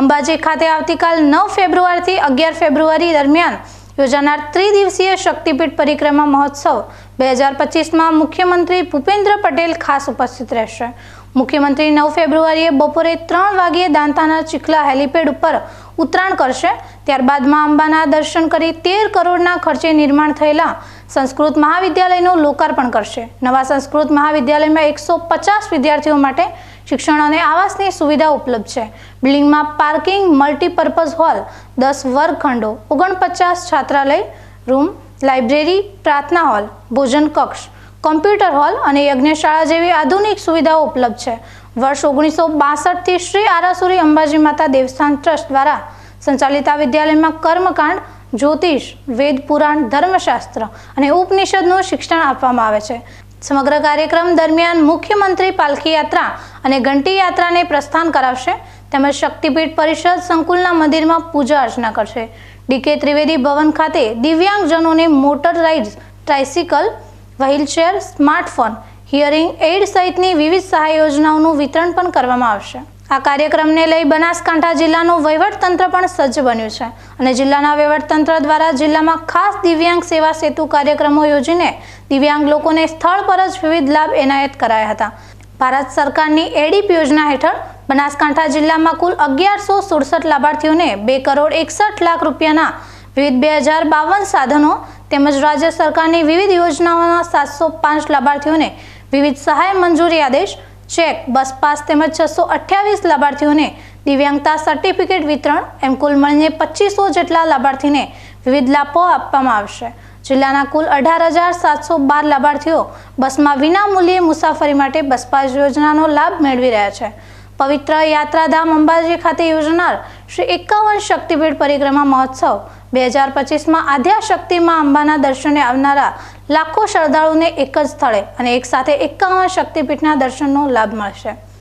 અંબાજી ખાતે આવતીકાલ નવ ફેબ્રુઆરીથી અગિયાર ફેબ્રુઆરી દરમિયાન યોજાનાર ત્રિદિવસીય શક્તિપીઠ પરિક્રમા મહોત્સવ બે હજાર પચીસમાં મુખ્યમંત્રી ભૂપેન્દ્ર પટેલ ખાસ ઉપસ્થિત રહેશે. મુખ્યમંત્રી નવ ફેબ્રુઆરીએ બપોરે ત્રણ વાગ્યે દાંતાના ચીખલા હેલીપેડ ઉપર ઉતરાણ કરશે. ત્યારબાદમાં અંબાના દર્શન કરી તેર કરોડના ખર્ચે નિર્માણ થયેલા સંસ્કૃત મહાવિદ્યાલયનું લોકાર્પણ કરશે. નવા સંસ્કૃત મહાવિદ્યાલયમાં એકસો પચાસ વિદ્યાર્થીઓ માટે શિક્ષણ અને આવાસની સુવિધા ઉપલબ્ધ છે. બિલ્ડિંગમાં પાર્કિંગ, મલ્ટીપર્પઝ હોલ, દસ વર્ગખંડો, ઓગણપચાસ છાત્રાલય, રૂમ, લાઇબ્રેરી, પ્રાર્થના હોલ, ભોજન કક્ષ, કોમ્પ્યુટર હોલ અને યજ્ઞશાળા જેવી આધુનિક સુવિધાઓ ઉપલબ્ધ છે. વર્ષ ઓગણીસો બાસઠથી શ્રી આરાસુરી અંબાજી માતા દેવસ્થાન ટ્રસ્ટ દ્વારા સંચાલિત આ વિદ્યાલયમાં કર્મકાંડ, જ્યોતિષ, વેદ પુરાણ, ધર્મશાસ્ત્ર અને ઉપનિષદનું શિક્ષણ આપવામાં આવે છે. સમગ્ર કાર્યક્રમ દરમિયાન મુખ્યમંત્રી પાલખી યાત્રા અને ઘંટી યાત્રાને પ્રસ્થાન કરાવશે. તેમજ શક્તિપીઠ પરિષદ સંકુલના મંદિરમાં પૂજા અર્ચના કરશે. ડીકે ત્રિવેદી ભવન ખાતે દિવ્યાંગજનોને motor rides, tricycle, wheelchair, smartphone, hearing aid સહિતની વિવિધ સહાય યોજનાઓનું વિતરણ પણ કરવામાં આવશે. આ કાર્યક્રમને લઈ બનાસકાંઠા જિલ્લાનું વહીવટતંત્ર પણ સજ્જ બન્યું છે અને જિલ્લાના વહીવટતંત્ર દ્વારા જિલ્લામાં ખાસ દિવ્યાંગ સેવા સેતુ કાર્યક્રમો યોજીને દિવ્યાંગ લોકોને સ્થળ પર જ વિવિધ લાભ એનાયત કરાયા હતા. ભારત સરકારની એડીપ યોજના હેઠળ બનાસકાંઠા જિલ્લામાં કુલ અગિયારસો સુડસઠ લાભાર્થીઓને બે કરોડ એકસઠ લાખ રૂપિયાના વિવિધ બે હજાર બાવન સાધનો તેમજ રાજ્ય સરકારની વિવિધ યોજનાઓના સાતસો પાંચ લાભાર્થીઓને વિવિધ સહાય મંજૂરી આદેશ ચેક, બસ પાસ તેમજ છસો અઠ્યાવીસ લાભાર્થીઓને દિવ્યાંગતા સર્ટિફિકેટ વિતરણ એમ કુલ મળીને પચીસો જેટલા લાભાર્થીને વિવિધ લાભો આપવામાં આવશે. જિલ્લાના કુલ અઢાર હજાર સાતસો બાર લાભાર્થીઓ બસમાં વિનામૂલ્યે મુસાફરી માટે બસ પાસ યોજનાનો લાભ મેળવી રહ્યા છે. પવિત્ર યાત્રાધામ અંબાજી ખાતે યોજનાર શ્રી એકાવન શક્તિપીઠ પરિક્રમા મહોત્સવ બે હજાર પચીસમાં આદ્યાશક્તિમાં અંબાના દર્શને આવનારા લાખો શ્રદ્ધાળુને એક જ સ્થળે અને એકસાથે એકાવન શક્તિપીઠના દર્શનનો લાભ મળશે.